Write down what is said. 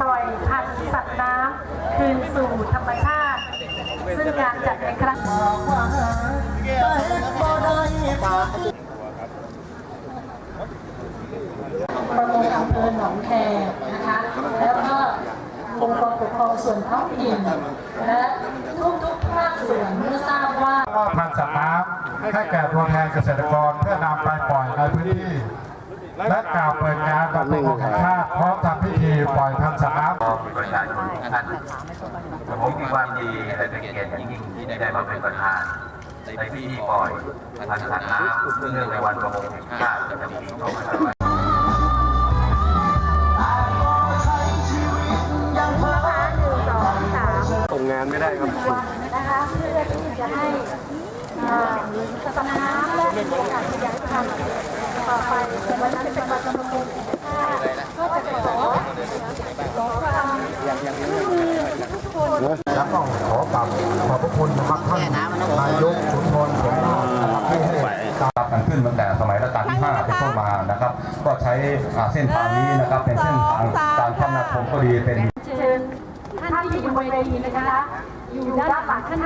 ปล่อยพันธ์สัตว์น้ำคืนสู่ธรรมชาติ ซึ่งการจัดในครั้งประมงอำเภอหนองแคนะคะ แล้วก็องค์กรปกครองส่วนท้องถิ่นและทุกทุกภาคส่วนเมื่อทราบว่าพันธ์สัตว์น้ำให้แก่ตัวแทนเกษตรกรเพื่อนำไปปล่อยในพื้นที่และกล่าวเปิดงานบรรลุแห่งชาติพร้อมทำพิธีปล่อยพันธุ์ ประชาชนทุกท่านผมมีความดีและเป็นเกียรติยิ่งที่ได้มาเป็นประธานในพิธีปล่อยพันธสัตว์น้ำซึ่งเนื่องในวันประมงแห่งชาติประจำปี2500ส่งงานไม่ได้ครับนะคะเพื่อที่จะให้เอ่อสถานะและโอกาสขยายพันธุ์ต่อไปวันนั้นเป็นวันประมงก็จะขอขอความร่วมมือทุกคน และต้องขอกราบขอบพระคุณนะครับท่านนายกสุนทรสมมาตรนะครับที่ให้การกันขึ้นตั้งแต่สมัยรัชกาลที่5เป็นต้นมานะครับ ก็ใช้เส้นทางนี้นะครับเป็นเส้นทางการคมนาคมก็ดีเป็นท่านที่อยู่บนเวทีนะคะอยู่ด้านหลังท่าน